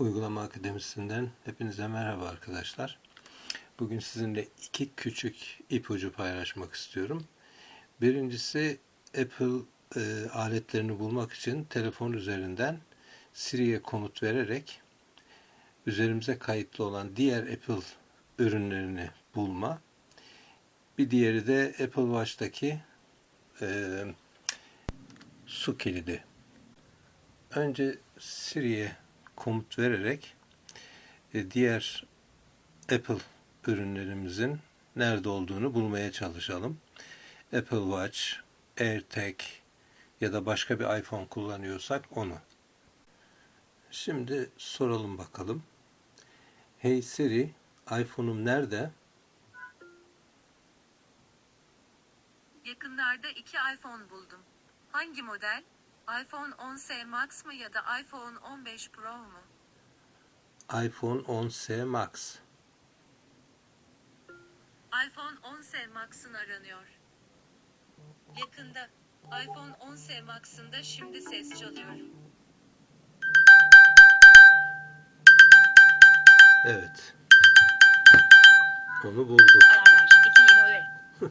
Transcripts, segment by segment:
Uygulama Akademisi'nden hepinize merhaba arkadaşlar. Bugün sizinle iki küçük ipucu paylaşmak istiyorum. Birincisi Apple e, aletlerini bulmak için telefon üzerinden Siri'ye komut vererek üzerimize kayıtlı olan diğer Apple ürünlerini bulma. Bir diğeri de Apple Watch'taki e, su kilidi. Önce Siri'ye komut vererek e, diğer Apple ürünlerimizin nerede olduğunu bulmaya çalışalım. Apple Watch, AirTag ya da başka bir iPhone kullanıyorsak onu. Şimdi soralım bakalım. Hey Siri, iPhone'um nerede? Yakınlarda iki iPhone buldum. Hangi model? iPhone 10s Max mı ya da iPhone 15 Pro mu? iPhone 10s Max. iPhone 10s Max'ın aranıyor. Yakında. iPhone 10s Max'ında şimdi ses çalıyor. Evet. Onu bulduk. Ayarlar. 2 yeni öğe.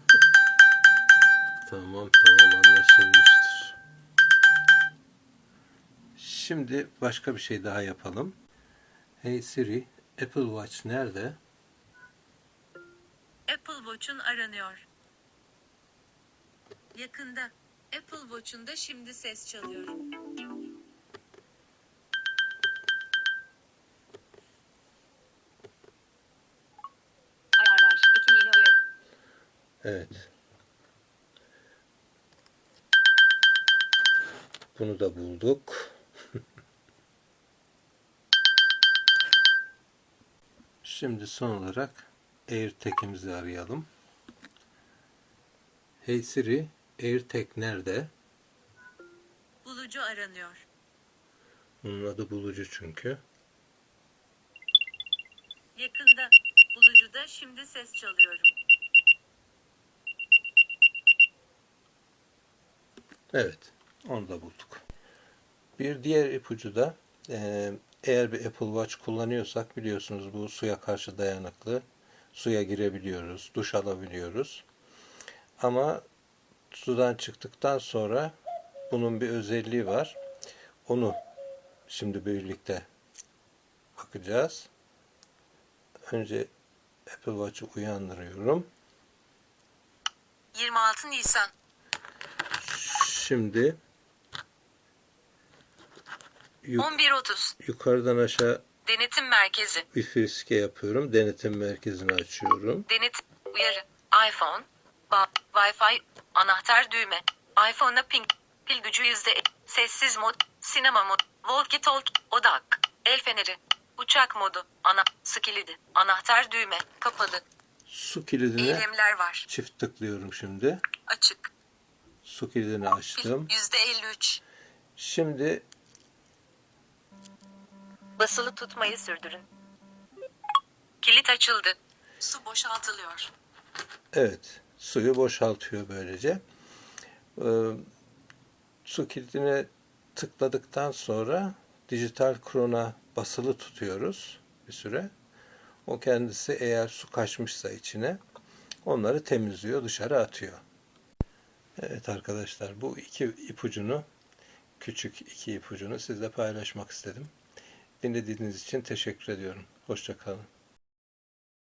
Tamam tamam anlaşılmıştır. Şimdi başka bir şey daha yapalım. Hey Siri, Apple Watch nerede? Apple Watch'un aranıyor. Yakında. Apple Watch'un da şimdi ses çalıyor. Ayarlar. 2 yeni öğe. Evet. Bunu da bulduk. Şimdi son olarak AirTag'imizi arayalım. Hey Siri, AirTag nerede? Bulucu aranıyor. Onun adı bulucu çünkü. Yakında. Bulucuda şimdi ses çalıyorum. Evet, onu da bulduk. Bir diğer ipucu da eee, eğer bir Apple Watch kullanıyorsak biliyorsunuz bu suya karşı dayanıklı. Suya girebiliyoruz, duş alabiliyoruz. Ama sudan çıktıktan sonra bunun bir özelliği var. Onu şimdi birlikte bakacağız. Önce Apple Watch'ı uyandırıyorum. 26 Nisan. Şimdi yu- 11.30. yukarıdan aşağı Denetim merkezi. bir fiske yapıyorum. Denetim merkezini açıyorum. Denet uyarı. iPhone. Ba Wi-Fi. Anahtar düğme. iPhone'a ping. Pil gücü yüzde. Sessiz mod. Sinema mod. Walkie talkie. Odak. El feneri. Uçak modu. Ana. Sık kilidi. Anahtar düğme. Kapalı. Su kilidine Eylemler var. çift tıklıyorum şimdi. Açık. Su kilidini açtım. yüzde 53. Şimdi Basılı tutmayı sürdürün. Kilit açıldı. Su boşaltılıyor. evet suyu boşaltıyor böylece. Ee, su kilidine tıkladıktan sonra dijital krona basılı tutuyoruz bir süre. O kendisi eğer su kaçmışsa içine onları temizliyor, dışarı atıyor. Evet arkadaşlar bu iki ipucunu, küçük iki ipucunu sizle paylaşmak istedim. Dinlediğiniz için teşekkür ediyorum. Hoşçakalın.